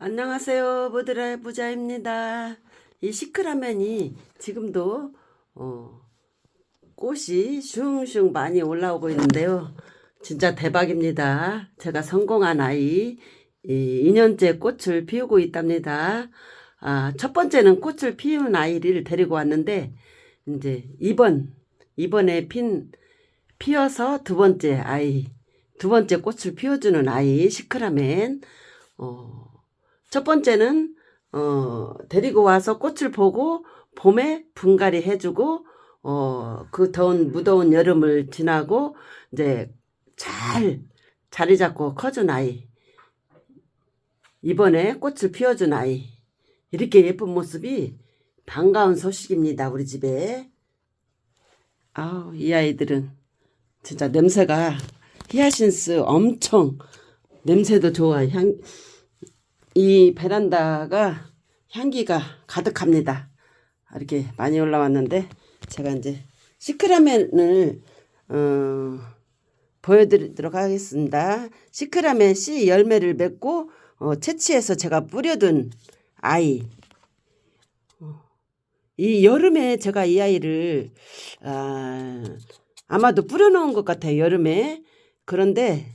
안녕하세요. 보드라의 부자입니다. 이 시크라면이 지금도 어, 꽃이 슝슝 많이 올라오고 있는데요. 진짜 대박입니다. 제가 성공한 아이 이 2년째 꽃을 피우고 있답니다. 아, 첫 번째는 꽃을 피운 아이를 데리고 왔는데 이제 이번 이번에 핀 피어서 두 번째 아이 두 번째 꽃을 피워주는 아이 시크라멘 어, 첫 번째는 어, 데리고 와서 꽃을 보고 봄에 분갈이 해주고 어, 그 더운 무더운 여름을 지나고 이제 잘 자리 잡고 커준 아이 이번에 꽃을 피워준 아이 이렇게 예쁜 모습이 반가운 소식입니다 우리 집에. 아우 이 아이들은 진짜 냄새가 히아신스 엄청 냄새도 좋아 향 이 베란다가 향기가 가득합니다. 이렇게 많이 올라왔는데 제가 이제 시크라멘을 어, 보여드리도록 하겠습니다. 시크라멘 씨 열매를 맺고 어, 채취해서 제가 뿌려둔 아이. 어, 이 여름에 제가 이 아이를 아, 아마도 뿌려놓은 것 같아요. 여름에 그런데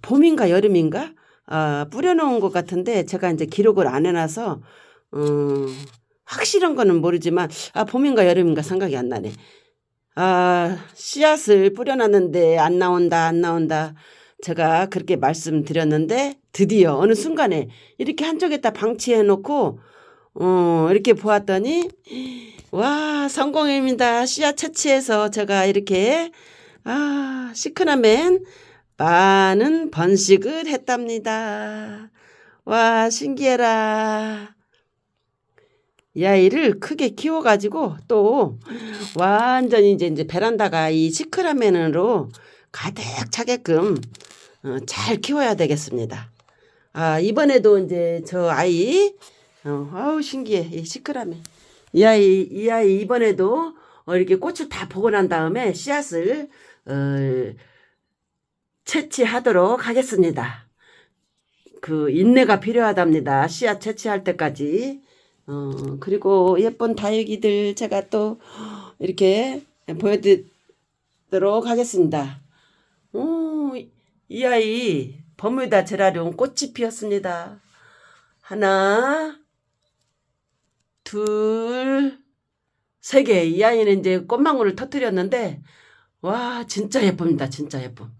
봄인가 여름인가 아, 뿌려놓은 것 같은데 제가 이제 기록을 안 해놔서 음, 확실한 거는 모르지만 아 봄인가 여름인가 생각이 안 나네. 아 씨앗을 뿌려놨는데 안 나온다 안 나온다. 제가 그렇게 말씀드렸는데 드디어 어느 순간에 이렇게 한쪽에다 방치해 놓고 어 이렇게 보았더니 와 성공입니다. 씨앗 채취해서 제가 이렇게 아 시크나맨 많은 번식을 했답니다. 와, 신기해라. 이 아이를 크게 키워가지고 또 완전히 이제, 이제 베란다가 이 시크라멘으로 가득 차게끔 어, 잘 키워야 되겠습니다. 아, 이번에도 이제 저 아이, 어, 아우, 신기해. 이 시크라멘. 이 아이, 이 아이 이번에도 어, 이렇게 꽃을 다 보고 난 다음에 씨앗을, 어, 채취하도록 하겠습니다. 그 인내가 필요하답니다. 씨앗 채취할 때까지. 어, 그리고 예쁜 다육이들 제가 또 이렇게 보여드리도록 하겠습니다. 오, 이 아이 버뮤다 제라늄 꽃이 피었습니다. 하나, 둘, 세 개. 이 아이는 이제 꽃망울을 터뜨렸는데, 와, 진짜 예쁩니다. 진짜 예쁨.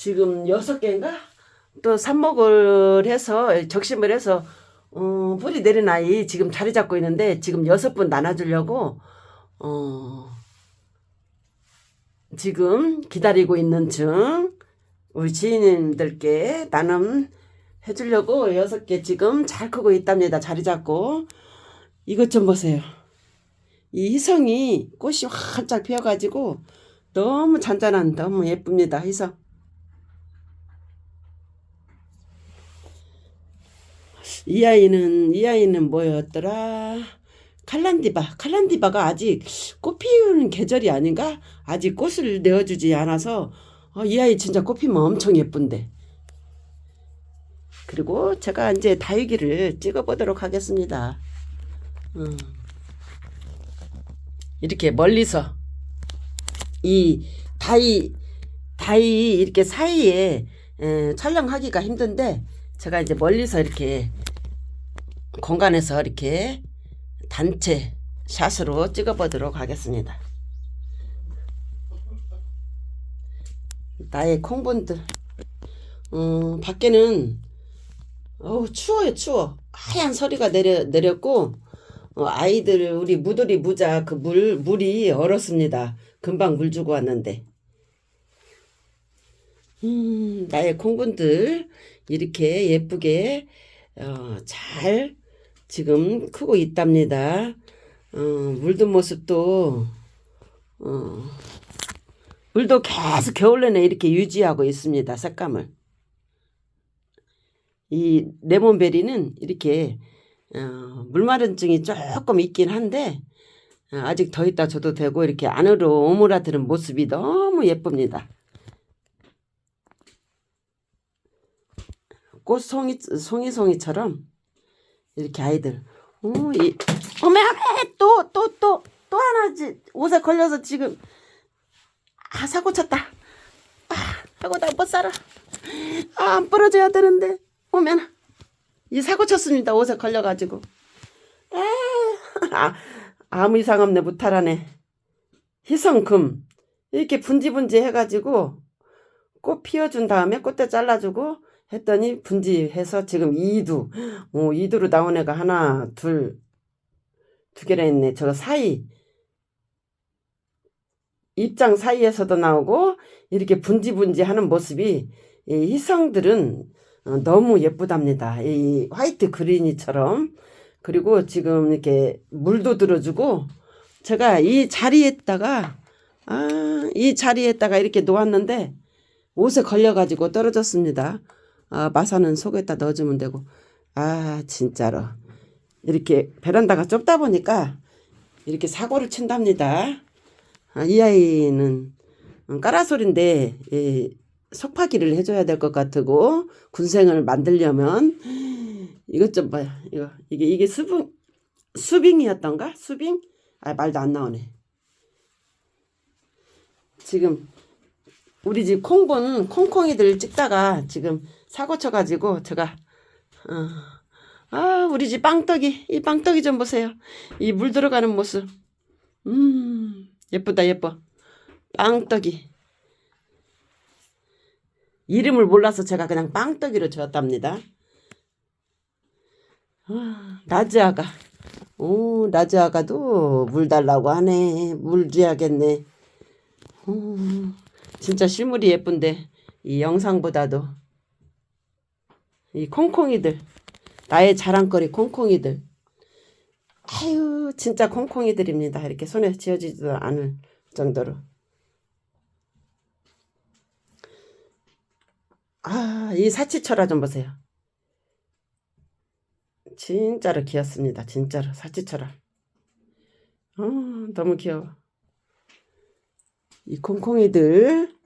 지금 여섯 개인가? 또 삽목을 해서 적심을 해서 어, 뿌리 내린 아이 지금 자리 잡고 있는데 지금 여섯 분 나눠주려고 어, 지금 기다리고 있는 중 우리 지인님들께 나눔 해주려고 여섯 개 지금 잘 크고 있답니다. 자리 잡고 이것 좀 보세요. 이 희성이 꽃이 활짝 피어가지고 너무 잔잔한 너무 예쁩니다. 희성. 이 아이는 이 아이는 뭐였더라? 칼란디바. 칼란디바가 아직 꽃 피우는 계절이 아닌가? 아직 꽃을 내어주지 않아서 어, 이 아이 진짜 꽃 피면 엄청 예쁜데. 그리고 제가 이제 다육이를 찍어보도록 하겠습니다. 음. 이렇게 멀리서 이 다이 다이 이렇게 사이에 에, 촬영하기가 힘든데 제가 이제 멀리서 이렇게 공간에서 이렇게 단체 샷으로 찍어보도록 하겠습니다. 나의 콩분들, 어, 밖에는 어우 추워요 추워 하얀 서리가 내려 내렸고 어, 아이들 우리 무돌이 무자 그 물 물이 얼었습니다. 금방 물 주고 왔는데. 음, 나의 콩분들 이렇게 예쁘게 어, 잘 지금 크고 있답니다. 어, 물든 모습도 어, 물도 계속 겨울 내내 이렇게 유지하고 있습니다. 색감을. 이 레몬베리는 이렇게 어, 물마른증이 조금 있긴 한데 어, 아직 더 있다 줘도 되고 이렇게 안으로 오므라드는 모습이 너무 예쁩니다. 꽃송이 송이송이처럼 이렇게 아이들. 오, 이, 어메 어메 또 또 또 또 하나 지 옷에 걸려서 지금. 아 사고 쳤다. 아 하고 나못 살아 아 안 부러져야 되는데. 오면 이 사고 쳤습니다 옷에 걸려가지고. 아, 아무 이상 없네 무탈하네. 희성금. 이렇게 분지분지 해가지고 꽃 피워준 다음에 꽃대 잘라주고 했더니 분지해서 지금 2두 어, 2두로 나온 애가 하나 둘 두 개나 있네. 저 사이. 입장 사이에서도 나오고 이렇게 분지분지 하는 모습이 이 희성들은 어, 너무 예쁘답니다. 이 화이트 그린이처럼. 그리고 지금 이렇게 물도 들어주고 제가 이 자리에다가 아, 이 자리에다가 이렇게 놓았는데 옷에 걸려가지고 떨어졌습니다. 아, 마사는 속에다 넣어주면 되고. 아, 진짜로. 이렇게 베란다가 좁다 보니까 이렇게 사고를 친답니다. 아, 이 아이는 까라솔인데 이 속파기를 해줘야 될 것 같고 군생을 만들려면 이것 좀 봐요. 이거 이게 이게 수빙 수빙이었던가? 수빙? 아 말도 안 나오네. 지금 우리 집 콩본 콩콩이들 찍다가 지금 사고 쳐가지고 제가 어, 아 우리 집 빵떡이 이 빵떡이 좀 보세요. 이 물 들어가는 모습. 음 예쁘다 예뻐. 빵떡이. 이름을 몰라서 제가 그냥 빵떡이로 지었답니다. 아, 나즈아가. 오, 나즈아가도 물 달라고 하네. 물 줘야겠네. 오, 진짜 실물이 예쁜데, 이 영상보다도. 이 콩콩이들. 나의 자랑거리 콩콩이들. 아유, 진짜 콩콩이들입니다. 이렇게 손에 쥐어지지도 않을 정도로. 아, 이 사치철화 좀 보세요. 진짜로 귀엽습니다. 진짜로 사치처럼. 어, 너무 귀여워. 이 콩콩이들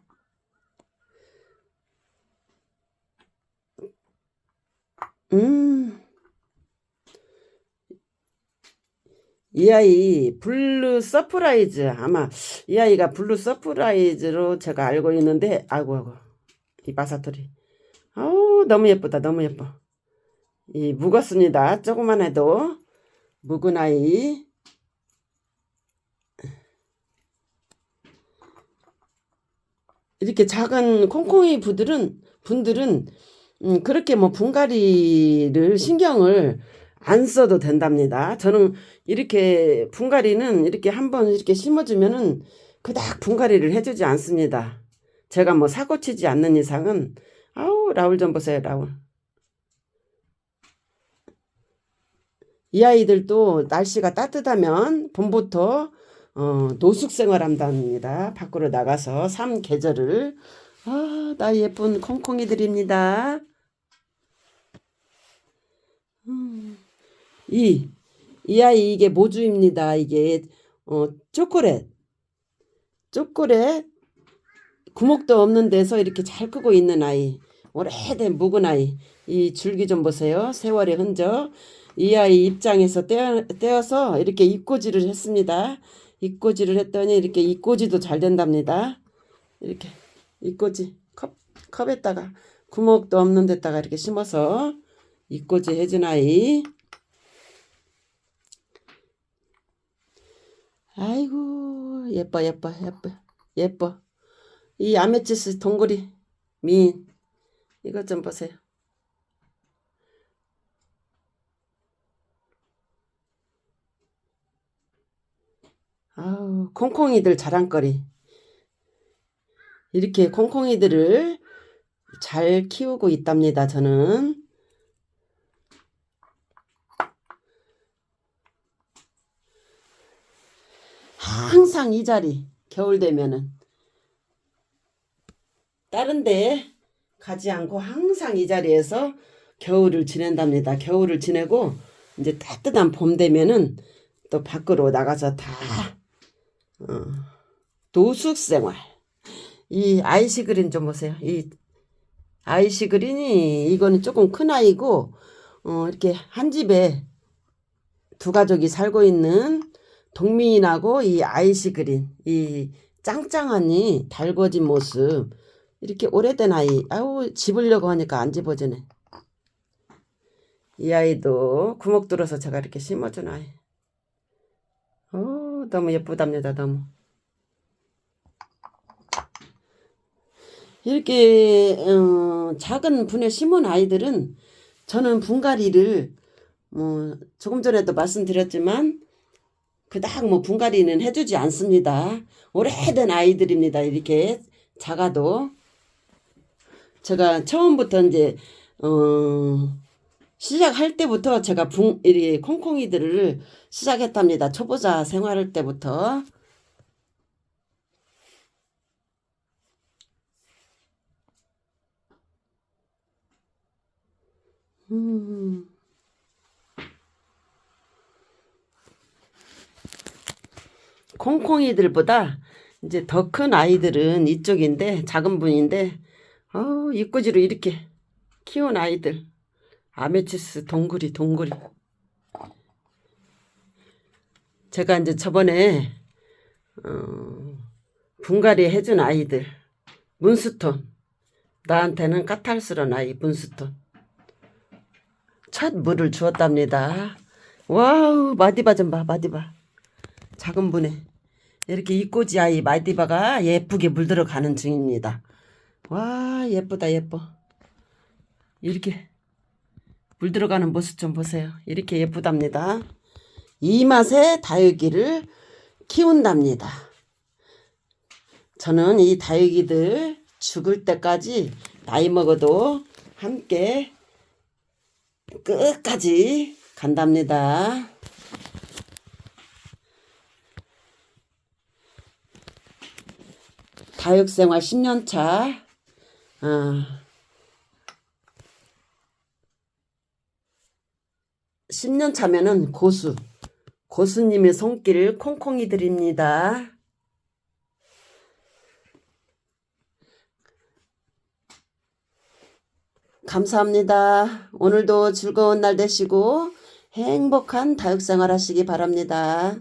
음. 이 아이 블루 서프라이즈 아마 이 아이가 블루 서프라이즈로 제가 알고 있는데 아이고 아이고 이 마사토리 아우 너무 예쁘다 너무 예뻐 이 묵었습니다. 조금만 해도 묵은 아이. 이렇게 작은 콩콩이 부들은 분들은 음, 그렇게 뭐 분갈이를 신경을 안 써도 된답니다. 저는 이렇게 분갈이는 이렇게 한번 이렇게 심어주면은 그닥 분갈이를 해주지 않습니다. 제가 뭐 사고 치지 않는 이상은 아우 라울 좀 보세요 라울. 이 아이들도 날씨가 따뜻하면 봄부터 어, 노숙 생활한답니다. 밖으로 나가서 삼 계절을 아, 나 예쁜 콩콩이들입니다. 음, 이, 이 아이 이게 모주입니다. 이게 어, 초콜릿. 초콜릿 구멍도 없는 데서 이렇게 잘 크고 있는 아이. 오래된 묵은 아이. 이 줄기 좀 보세요. 세월의 흔적. 이 아이 입장에서 떼어, 떼어서 이렇게 입꼬지를 했습니다. 입꼬지를 했더니 이렇게 입꼬지도 잘 된답니다. 이렇게 입꼬지 컵, 컵에다가 구멍도 없는 데다가 이렇게 심어서 입꼬지 해준 아이. 아이고 예뻐 예뻐 예뻐 예뻐 이 아메치스 동그리 미인 이것 좀 보세요. 아우, 콩콩이들 자랑거리. 이렇게 콩콩이들을 잘 키우고 있답니다, 저는. 항상 이 자리, 겨울 되면은. 다른 데 가지 않고 항상 이 자리에서 겨울을 지낸답니다. 겨울을 지내고, 이제 따뜻한 봄 되면은 또 밖으로 나가서 다 어, 도숙 생활. 이 아이시 그린 좀 보세요. 이 아이시 그린이 이거는 조금 큰 아이고 어 이렇게 한 집에 두 가족이 살고 있는 동민하고 이 아이시 그린 이 짱짱하니 달궈진 모습 이렇게 오래된 아이 아우 집으려고 하니까 안 집어지네. 이 아이도 구멍 뚫어서 제가 이렇게 심어준 아이. 어 너무 예쁘답니다 너무. 이렇게 어, 작은 분에 심은 아이들은 저는 분갈이를 뭐 조금 전에도 말씀드렸지만 그닥 뭐 분갈이는 해주지 않습니다. 오래된 아이들입니다. 이렇게 작아도 제가 처음부터 이제 어 시작할 때부터 제가 분 이렇게 콩콩이들을 시작했답니다. 초보자 생활할 때부터 음. 콩콩이들보다 이제 더 큰 아이들은 이쪽인데 작은 분인데 어 이꼬지로 이렇게 키운 아이들. 아메치스 동굴이 동굴이 제가 이제 저번에 어, 분갈이 해준 아이들 문스톤. 나한테는 까탈스러운 아이 문스톤. 첫 물을 주었답니다. 와우 마디바 좀 봐 마디바. 작은 분에 이렇게 이꼬지 아이 마디바가 예쁘게 물들어 가는 중입니다. 와 예쁘다 예뻐. 이렇게 물들어 가는 모습 좀 보세요. 이렇게 예쁘답니다. 이 맛에 다육이를 키운답니다. 저는 이 다육이들 죽을 때까지 나이 먹어도 함께 끝까지 간답니다. 다육생활 10년 차. 어, 10년 차면은 고수. 고수님의 손길 콩콩이 드립니다. 감사합니다. 오늘도 즐거운 날 되시고 행복한 다육생활 하시기 바랍니다.